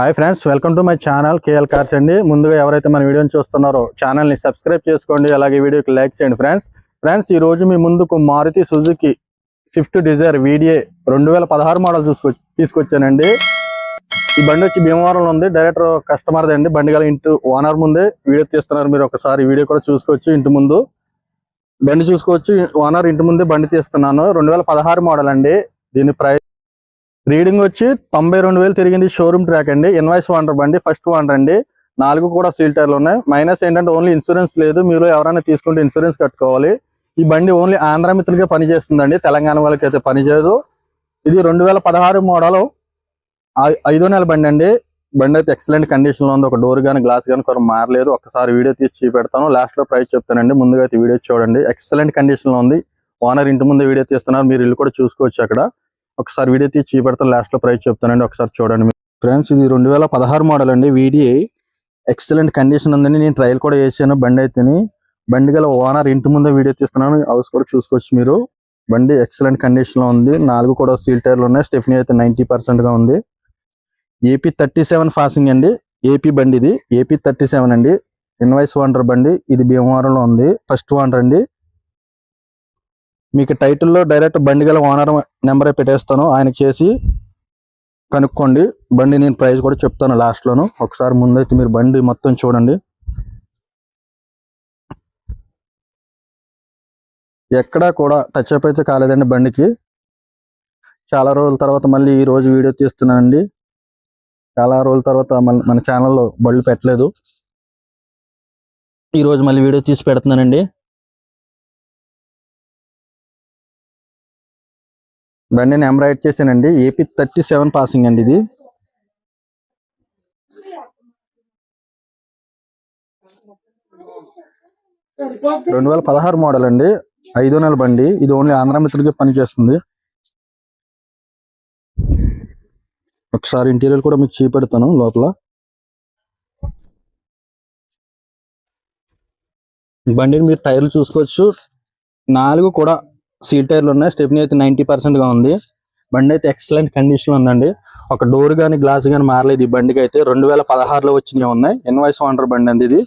Hi friends welcome to my channel K L cars అండి. ముందుగా ఎవరైతే మన వీడియోని చూస్తున్నారో ఛానల్ని సబ్స్క్రైబ్ చేసుకోండి అలాగే వీడియోకి లైక్ చేయండి ఫ్రెండ్స్. ఫ్రెండ్స్ ఈ రోజు మీ ముందుకు Maruti Suzuki Swift Dzire video రెండు వేల పదహారు మోడల్ చూసుకో తీసుకొచ్చానండి. ఈ బండి వచ్చి భీమవరంలో ఉంది. డైరెక్టర్ కస్టమర్ అండి. బండి గల ఇంటి ఓనర్ ముందే వీడియో తీస్తున్నారు. మీరు ఒకసారి వీడియో కూడా చూసుకోవచ్చు ఇంటి ముందు. బండి చూసుకోవచ్చు. ఓనర్ ఇంటి ముందే బండి తీస్తున్నాను. రెండు వేల పదహారు మోడల్ అండి. దీని ప్రైస్ రీడింగ్ వచ్చి తొంభై రెండు వేలు తిరిగింది షోరూమ్ ట్రాక్ అండి. ఇన్వాయిస్ వాండర్ బండి ఫస్ట్ వాండర్ అండి. నాలుగు కూడా సీల్ టైర్లు ఉన్నాయి. మైనస్ ఏంటంటే ఓన్లీ ఇన్సూరెన్స్ లేదు. మీరు ఎవరైనా తీసుకుంటే ఇన్సూరెన్స్ కట్టుకోవాలి. ఈ బండి ఓన్లీ ఆంధ్ర మిత్రులకే పనిచేస్తుందండి. తెలంగాణ వాళ్ళకి అయితే పనిచేయదు. ఇది రెండు వేల పదహారు మోడల్. ఐదో నెల బండి అండి. బండి అయితే ఎక్సలెంట్ కండిషన్లో ఉంది. ఒక డోర్ కానీ గ్లాస్ కానీ కొంచెం మారలేదు. ఒకసారి వీడియో తీసి చూపెడతాను. లాస్ట్లో ప్రైస్ చెప్తానండి. ముందుగా అయితే వీడియో చూడండి. ఎక్సలెంట్ కండిషన్లో ఉంది. ఓనర్ ఇంటి ముందు వీడియో తీస్తున్నారు. మీరు ఇల్లు కూడా చూసుకోవచ్చు అక్కడ. ఒకసారి వీడియో తీసి చూపెడతాను లాస్ట్లో ప్రైస్ చెప్తానండి ఒకసారి చూడండి. ఫ్రెండ్స్ ఇది రెండు వేల పదహారు మోడల్ అండి. వీడియో ఎక్సలెంట్ కండిషన్ ఉందని నేను ట్రయల్ కూడా చేశాను బండి అయితేని. బండి గల ఓనర్ ఇంటి ముందే వీడియో తీస్తున్నాను. హౌస్ కూడా చూసుకోవచ్చు మీరు. బండి ఎక్సలెంట్ కండిషన్లో ఉంది. నాలుగు కూడా సీల్ టైర్లు ఉన్నాయి. స్టెఫినీ అయితే నైన్టీ పర్సెంట్గా ఉంది. ఏపీ థర్టీ సెవెన్ ఫాసింగ్ అండి. ఏపీ బండి ఇది. ఏపీ థర్టీ సెవెన్ అండి. ఇన్వాయిస్ వాండర్ బండి. ఇది భీమవరంలో ఉంది. ఫస్ట్ వాండర్ అండి. మీకు టైటిల్లో డైరెక్ట్ బండి గల ఓనర్ నెంబరే పెట్టేస్తాను. ఆయనకి చేసి కనుక్కోండి. బండి నేను ప్రైస్ కూడా చెప్తాను లాస్ట్లోను ఒకసారి ముందైతే మీరు బండి మొత్తం చూడండి. ఎక్కడా కూడా టచ్ అప్ అయితే కాలేదండి బండికి. చాలా రోజుల తర్వాత మళ్ళీ ఈ రోజు వీడియో తీస్తున్నానండి. చాలా రోజుల తర్వాత మన- మన ఛానల్లో బళ్ళు పెట్టలేదు. ఈరోజు మళ్ళీ వీడియో తీసి పెడుతున్నానండి. బండి నేను ఎంబ్రాయిడ్ చేశానండి. ఏపీ థర్టీ సెవెన్ పాసింగ్ అండి ఇది. రెండు వేల పదహారు మోడల్ అండి. ఐదో నెల బండి. ఇది ఓన్లీ ఆంధ్ర మిత్రులకి పనిచేస్తుంది. ఒకసారి ఇంటీరియర్ కూడా మీకు చూపెడతాను లోపల. బండిని మీరు టైర్లు చూసుకోవచ్చు. నాలుగు కూడా సీల్ టైర్లు ఉన్నాయి. స్టెప్ని అయితే నైన్టీ పర్సెంట్గా ఉంది. బండి అయితే ఎక్సలెంట్ కండిషన్ ఉందండి. ఒక డోర్ కానీ గ్లాస్ కానీ మారలేదు ఈ బండికి అయితే. రెండు వేల పదహారులో వచ్చినవి ఉన్నాయి. ఇన్వాయిస్ వాండర్ బండి అండి ఇది.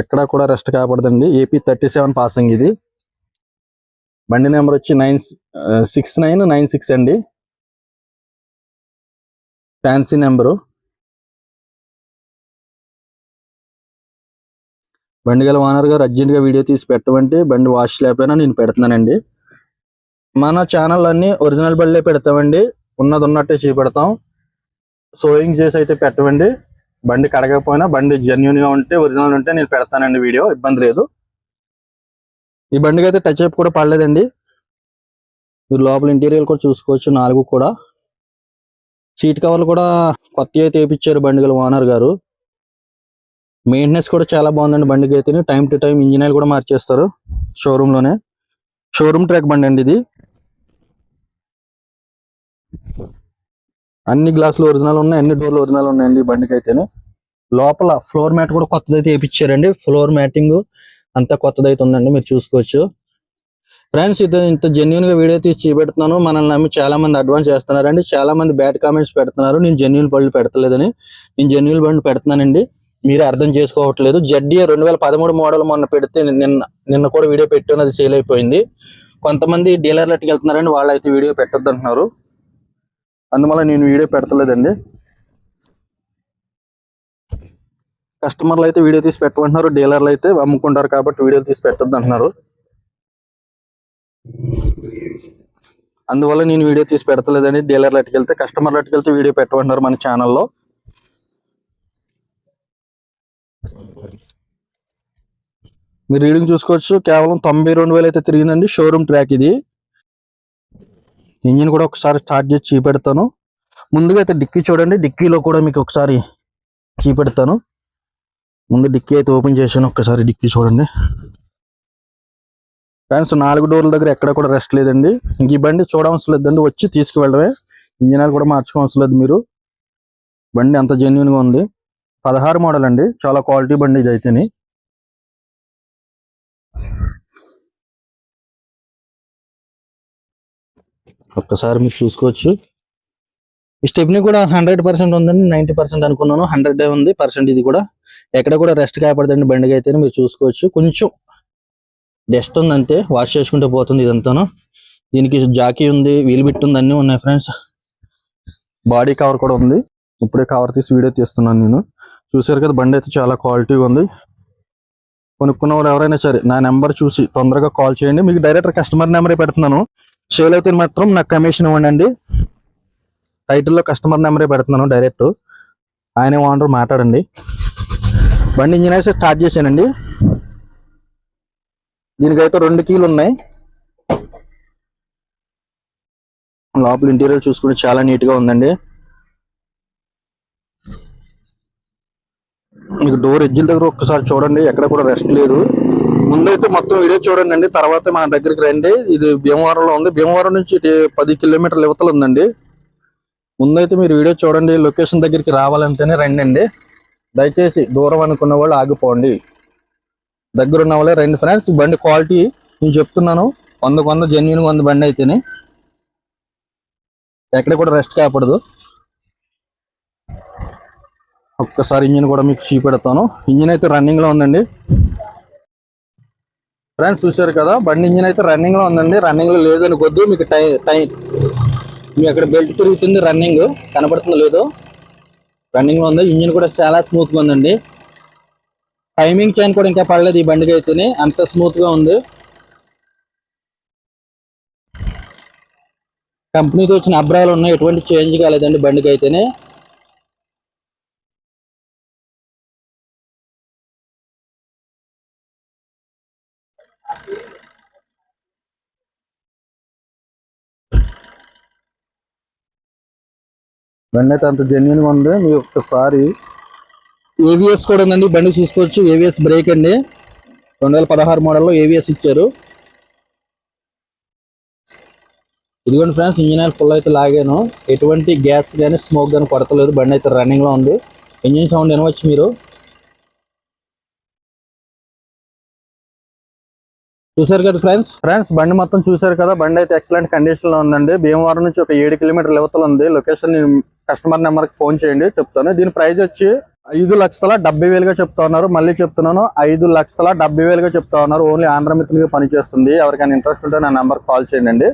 ఎక్కడా కూడా రెస్ట్ కాపడదండి. ఏపీ థర్టీ సెవెన్ పాసింగ్ ఇది. బండి నెంబర్ వచ్చి nine six nine nine six అండి. ఫ్యాన్సీ నెంబరు బండి గల ఓనర్ గారు అర్జెంట్గా వీడియో తీసి పెట్టమంటే బండి వాష్ లేకపోయినా నేను పెడుతున్నానండి. మన ఛానల్ అన్ని ఒరిజినల్ బండ్లే పెడతామండి. ఉన్నది ఉన్నట్టే చూపెడతాం. సోయింగ్ చేసి అయితే పెట్టమండి. బండి కడగకపోయినా బండి జెన్యున్గా ఉంటే ఒరిజినల్ ఉంటే నేను పెడతానండి వీడియో ఇబ్బంది లేదు. ఈ బండికి అయితే టచ్ అప్ కూడా పడలేదండి. మీరు లోపల ఇంటీరియర్ కూడా చూసుకోవచ్చు నాలుగు కూడా. సీట్ కవర్లు కూడా కొత్త అయితే వేయించారు బండి గల ఓనర్ గారు. మెయింటెనెన్స్ కూడా చాలా బాగుందండి బండికి అయితే time to time engine oil కూడా మార్చేస్తారు షోరూమ్లోనే. షోరూమ్ ట్రాక్ బండి అండి ఇది. అన్ని గ్లాసులు ఒరిజినల్ ఉన్నాయి అన్ని డోర్లు ఒరిజినల్ ఉన్నాయండి ఈ బండికి అయితేనే. లోపల ఫ్లోర్ మ్యాట్ కూడా కొత్తదైతే వేయించారండి ఫ్లోర్ మ్యాటింగ్ అంతా కొత్తదైతే ఉందండి మీరు చూసుకోవచ్చు. ఫ్రెండ్స్ ఇది ఇంత జెన్యున్గా వీడియో తీసి చూపెడుతున్నాను. మనల్ని నమ్మి చాలా మంది అడ్వాన్స్ చేస్తున్నారండి. చాలా మంది బ్యాడ్ కామెంట్స్ పెడుతున్నారు. నేను జెన్యున్ బండ్లు పెడతలేదని. నేను జెన్యున్ బండి పెడుతున్నానండి. మీరు అర్థం చేసుకోవట్లేదు. జడ్డీఏ రెండు వేల పదమూడు మోడల్ మొన్న పెడితే నిన్న నిన్న కూడా వీడియో పెట్టాను అది సేల్ అయిపోయింది. కొంతమంది డీలర్లకి వెళ్తున్నారని వాళ్ళు అయితే వీడియో పెట్టద్దు అంటున్నారు అందువల్ల నేను వీడియో పెడతలేదండి. కస్టమర్లు అయితే వీడియో తీసి పెట్టమంటున్నారు డీలర్లు అయితే అమ్ముకుంటారు కాబట్టి వీడియో తీసి పెట్టొద్దు అంటున్నారు అందువల్ల నేను వీడియో తీసి పెడతలేదండి. డీలర్లు వెళ్తే కస్టమర్లు వెళ్తే వీడియో పెట్టమంటున్నారు మన ఛానల్లో. మీరు రీడింగ్ చూసుకోవచ్చు. కేవలం తొంభై రెండు వేలు అయితే తిరిగిందండి. షోరూమ్ ట్రాక్ ఇది. ఇంజిన్ కూడా ఒకసారి స్టార్ట్ చేసి చూపెడతాను. ముందుగా అయితే డిక్కీ చూడండి. డిక్కీలో కూడా మీకు ఒకసారి చూపెడతాను. ముందు డిక్కీ అయితే ఓపెన్ చేశాను. ఒక్కసారి డిక్కీ చూడండి. ఫ్రెండ్స్ నాలుగు డోర్ల దగ్గర ఎక్కడ కూడా రెస్ట్ లేదండి. ఇంక ఈ బండి చూడవలసిన లేదండి వచ్చి తీసుకువెళ్ళడమే. ఇంజిన్ కూడా మార్చుకోవాల్సిన లేదు మీరు. బండి అంత జెన్యున్గా ఉంది. పదహారు మోడల్ అండి చాలా క్వాలిటీ బండి ఇది అయితేని. ఒక్కసారి మీరు చూసుకోవచ్చు. ఈ స్టెప్ని కూడా హండ్రెడ్ పర్సెంట్ ఉందండి. నైంటీ పర్సెంట్ అనుకున్నాను. హండ్రెడ్ ఉంది. పర్సెంట్ ఇది కూడా. ఎక్కడ కూడా రెస్ట్ కాపాడదండి బండికి అయితే మీరు చూసుకోవచ్చు. కొంచెం డస్ట్ ఉంది అంతే వాష్ చేసుకుంటే పోతుంది ఇదంతాను. దీనికి జాకీ ఉంది వీల్ బిట్ ఉంది అన్నీ ఉన్నాయి ఫ్రెండ్స్. బాడీ కవర్ కూడా ఉంది. ఇప్పుడే కవర్ తీసి వీడియో తీస్తున్నాను నేను. చూసారు కదా బండి అయితే చాలా క్వాలిటీగా ఉంది. కొనుక్కున్న వాళ్ళు ఎవరైనా సరే నా నెంబర్ చూసి తొందరగా కాల్ చేయండి. మీకు డైరెక్ట్ కస్టమర్ నెంబరే పెడుతున్నాను. సేల్ అయితే మాత్రం నాకు కమిషన్ ఇవ్వండి టైటిల్లో కస్టమర్ నెంబరే పెడుతున్నాను డైరెక్ట్ ఆయన ఓనర్ మాట్లాడండి. బండి ఇంజిన్ అయితే స్టార్ట్ చేశానండి. దీనికైతే రెండు కీలు ఉన్నాయి. లోపల ఇంటీరియర్ చూసుకుంటే చాలా నీట్గా ఉందండి. మీకు డోర్ ఎడ్జిల దగ్గర ఒక్కసారి చూడండి ఎక్కడ కూడా రెస్ట్ లేదు. ముందైతే మొత్తం వీడియో చూడండి అండి తర్వాత మన దగ్గరికి రండి. ఇది భీమవరంలో ఉంది. భీమవరం నుంచి పది కిలోమీటర్ల ఇవతలు ఉందండి. ముందైతే మీరు వీడియో చూడండి లొకేషన్ దగ్గరికి రావాలంటేనే రండి అండి దయచేసి దూరం అనుకున్న వాళ్ళు ఆగిపోండి. దగ్గర ఉన్న వాళ్ళే రండి ఫ్రెండ్స్ ఈ బండి క్వాలిటీ నేను చెప్తున్నాను వందకు వంద జెన్యున్ వంద బండి అయితేనే. ఎక్కడ కూడా రెస్ట్ కాకూడదు. ఒక్కసారి ఇంజిన్ కూడా మీకు చూపెడతాను. ఇంజిన్ అయితే రన్నింగ్లో ఉందండి. ఫ్రెండ్స్ చూశారు కదా బండి ఇంజిన్ అయితే రన్నింగ్లో ఉందండి. రన్నింగ్లో లేదు మీకు టై టై మీ అక్కడ బెల్ట్ తిరుగుతుంది రన్నింగ్ కనబడుతుందో లేదో. రన్నింగ్లో ఉంది. ఇంజిన్ కూడా చాలా స్మూత్గా ఉందండి. టైమింగ్ చైన్ కూడా ఇంకా పడలేదు ఈ బండికి అయితేనే. అంత స్మూత్గా ఉంది. కంపెనీతో వచ్చిన అబ్రాలు ఉన్నాయి. ఎటువంటి చేంజ్ కాలేదండి బండికి అయితేనే. బండి అయితే అంత జెన్యున్గా ఉంది. మీరు ఒక్కసారి ఏవిఎస్ కూడా ఉందండి. బండి చూసుకోవచ్చు. ఏవిఎస్ బ్రేక్ అండి. రెండు వేల పదహారు మోడల్లో ఏవిఎస్ ఇచ్చారు. ఇదిగోండి ఫ్రెండ్స్ ఇంజిన్ ఆయిల్ ఫుల్ అయితే లాగాను. ఎటువంటి గ్యాస్ కానీ స్మోక్ కానీ కొడతలేదు. బండి అయితే రన్నింగ్లో ఉంది. ఇంజిన్ సౌండ్ వినవచ్చు మీరు. చూసారు కదా ఫ్రెండ్స్ ఫ్రెండ్స్ బండి మొత్తం చూశారు కదా. బండి అయితే ఎక్సలెంట్ కండిషన్లో ఉందండి. భీమవరం నుంచి ఒక ఏడు కిలోమీటర్ల ఇవతలు ఉంది. లొకేషన్ కస్టమర్ నెంబర్కి ఫోన్ చేయండి చెప్తాను. దీని ప్రైస్ వచ్చి ఐదు లక్షల డెబ్బై వేలుగా చెప్తా ఉన్నారు. మళ్ళీ చెప్తున్నాను ఐదు లక్షల డెబ్బై వేలుగా చెప్తా ఉన్నారు. ఓన్లీ ఆంధ్ర మిత్రులుగా పనిచేస్తుంది. ఎవరికైనా ఇంట్రెస్ట్ ఉంటే నా నెంబర్ కాల్ చేయండి.